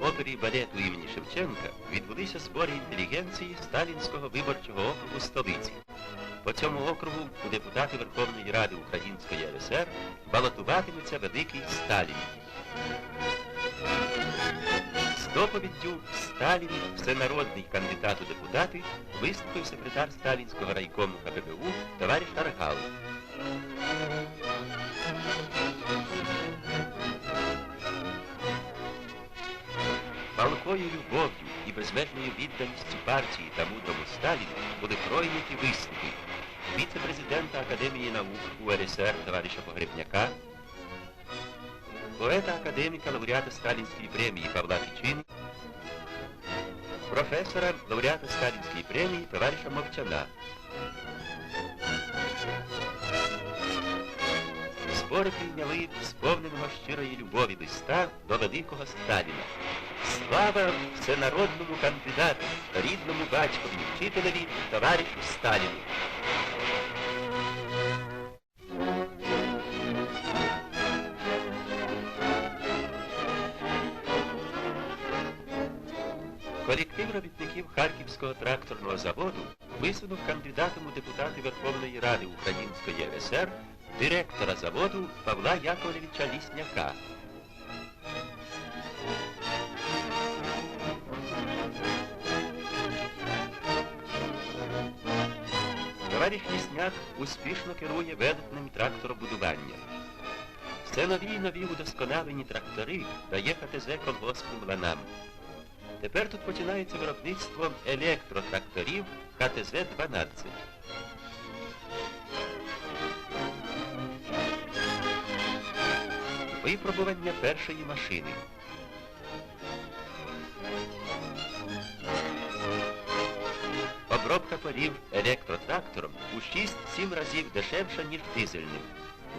театрі опери і балету імені Шевченка відбулися збори інтелігенції Сталінського виборчого округу столиці. По цьому округу у депутати Верховної Ради Української РСР балотуватиметься великий Сталін. З доповіддю Сталін, всенародний кандидат у депутати, виступив секретар Сталінського райкому КПБУ товариш Аргал. Палкою любов'ю і безмежною відданістю партії та мудрому Сталіну були пройняті виступи віце-президента Академії наук УРСР товариша Погребняка, поета-академіка, лауреата Сталінської премії Павла Тичини, професора, лауреата Сталінської премії товариша Мовчана. Збори прийняли сповненого щирої любові листа до великого Сталіна. Слава всенародному кандидату, рідному батькові, вчителеві, товаришу Сталіну. Колектив робітників Харківського тракторного заводу висунув кандидатом у депутати Верховної Ради Української РСР директора заводу Павла Яковлевича Лісняка. Товариш Лісняк успішно керує велетним тракторобудуванням. Все нові й нові удосконалені трактори дає ХТЗ колгоспним ланам. Тепер тут починається виробництво електротракторів ХТЗ-12. Випробування першої машини. Обробка полів електротрактором у 6-7 разів дешевша, ніж дизельним.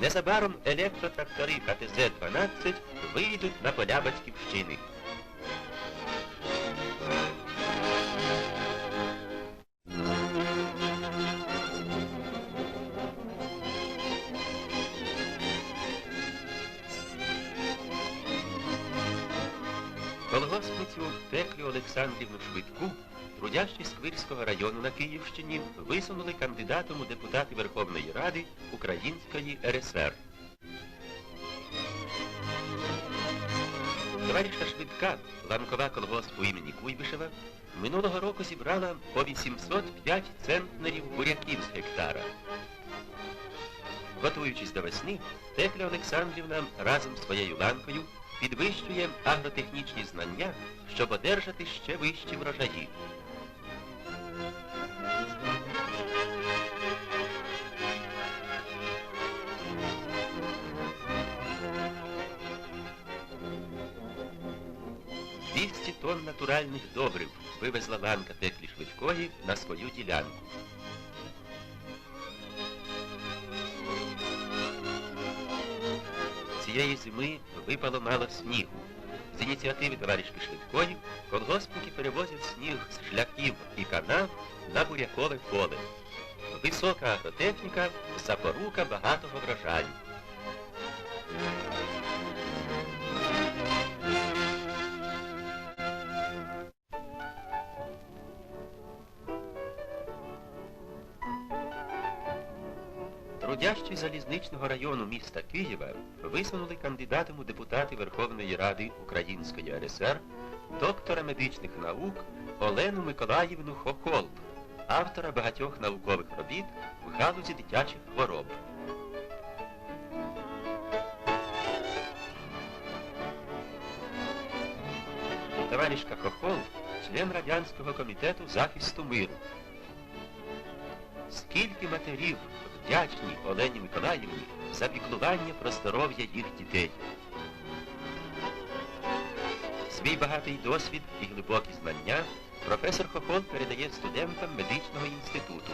Незабаром електротрактори ХТЗ-12 вийдуть на поля батьківщини. Колгоспницю Теклю Олександрівну Швидку, трудящі Сквирського району на Київщині, висунули кандидатом у депутати Верховної Ради Української РСР. Товариша Швидка, ланкова колгоспу імені Куйбишева, минулого року зібрала по 805 центнерів буряків з гектара. Готуючись до весни, Текля Олександрівна разом з своєю ланкою підвищує агротехнічні знання, щоб одержати ще вищі врожаї. Двісті тонн натуральних добрив вивезла ланка Теклі Швидкої на свою ділянку. Цієї зими випало мало снігу. З ініціативи товаришки Швидкої колгоспники перевозять сніг з шляхів і канав на бурякове поле. Висока агротехніка – запорука багатого врожаю. Трудящі залізничного району міста Києва висунули кандидатом у депутати Верховної Ради Української РСР доктора медичних наук Олену Миколаївну Хохол, автора багатьох наукових робіт в галузі дитячих хвороб. Товаришка Хохол – член Радянського комітету захисту миру. Скільки матерів вдячні Олені Миколаївні за піклування про здоров'я їх дітей. Свій багатий досвід і глибокі знання професор Хохол передає студентам медичного інституту.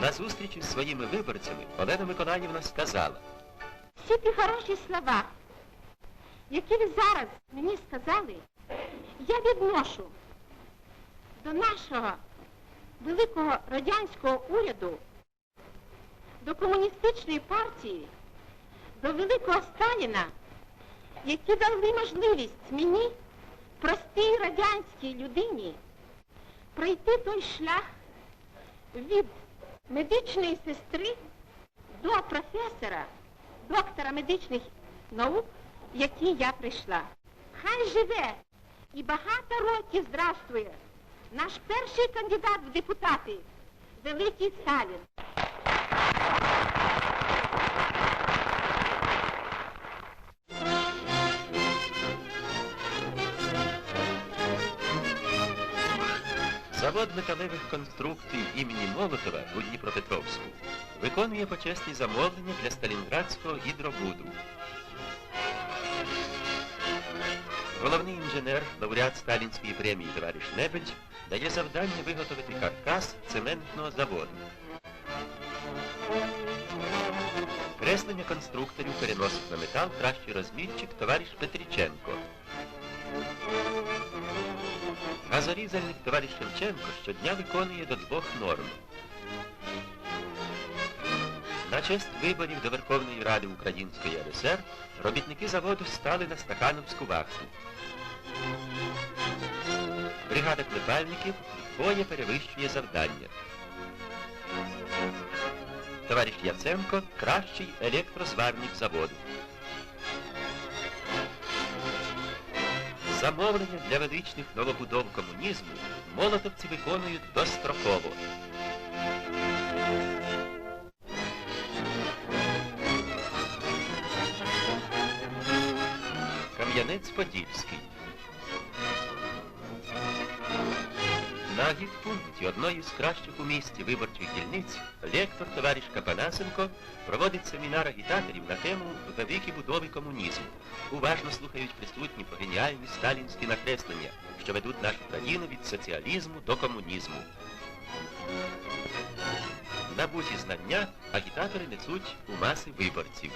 На зустрічі з своїми виборцями Олена Миколаївна сказала, Всі ті хороші слова, які ви зараз мені сказали, я відношу до нашого великого радянського уряду, до комуністичної партії, до великого Сталіна які дали можливість мені, простій радянській людині, пройти той шлях від медичної сестри до професора, доктора медичних наук, який я прийшла. Хай живе і багато років здравствує наш перший кандидат в депутати, великий Сталін. Завод металевих конструкцій імені Молотова у Дніпропетровську виконує почесні замовлення для Сталінградського гідробуду. Головний інженер, лауреат Сталінської премії товариш Небель, дає завдання виготовити каркас цементного заводу. Креслення конструкторів переносить на метал кращий розмітчик товариш Петріченко. Газорізальник товариш Шевченко щодня виконує до двох норм. На честь виборів до Верховної Ради Української РСР робітники заводу стали на стакановську вахту. Бригада клепальників вдвоє перевищує завдання. Товариш Яценко кращий електрозварник заводу. Замовлення для величних новобудов комунізму молотовці виконують достроково. Кам'янець-Подільський. На одної з кращих у місті виборчих дільниць лектор товариш Капанасенко проводить семінар агітаторів на тему «Великі будови комунізму». Уважно слухають присутні про геніальні сталінські накреслення, що ведуть нашу країну від соціалізму до комунізму. Набуті знання агітатори несуть у маси виборців.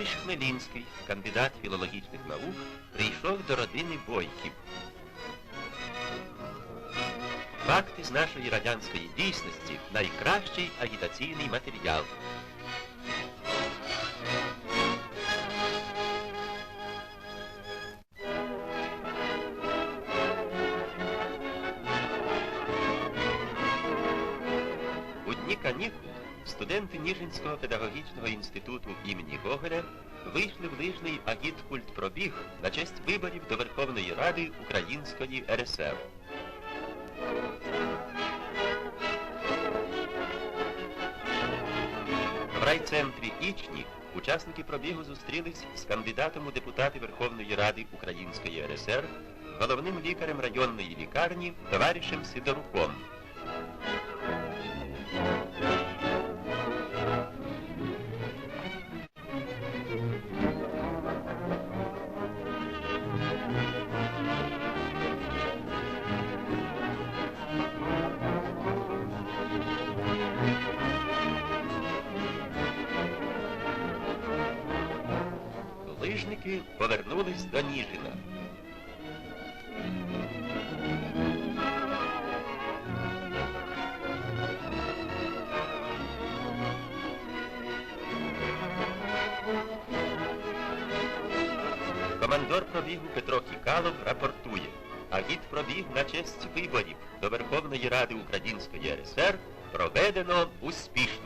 Товариш Хмелінський, кандидат філологічних наук, прийшов до родини Бойків. Факти з нашої радянської дійсності найкращий агітаційний матеріал. Ніжинського педагогічного інституту імені Гоголя вийшли в лижний агіткульт пробіг на честь виборів до Верховної Ради Української РСР. В райцентрі Ічні учасники пробігу зустрілись з кандидатом у депутати Верховної Ради Української РСР, головним лікарем районної лікарні товаришем Сидоруком. Лижники повернулись до Ніжина. Командор пробігу Петро Кікалов рапортує. Агіт пробіг на честь виборів до Верховної Ради Української РСР проведено успішно.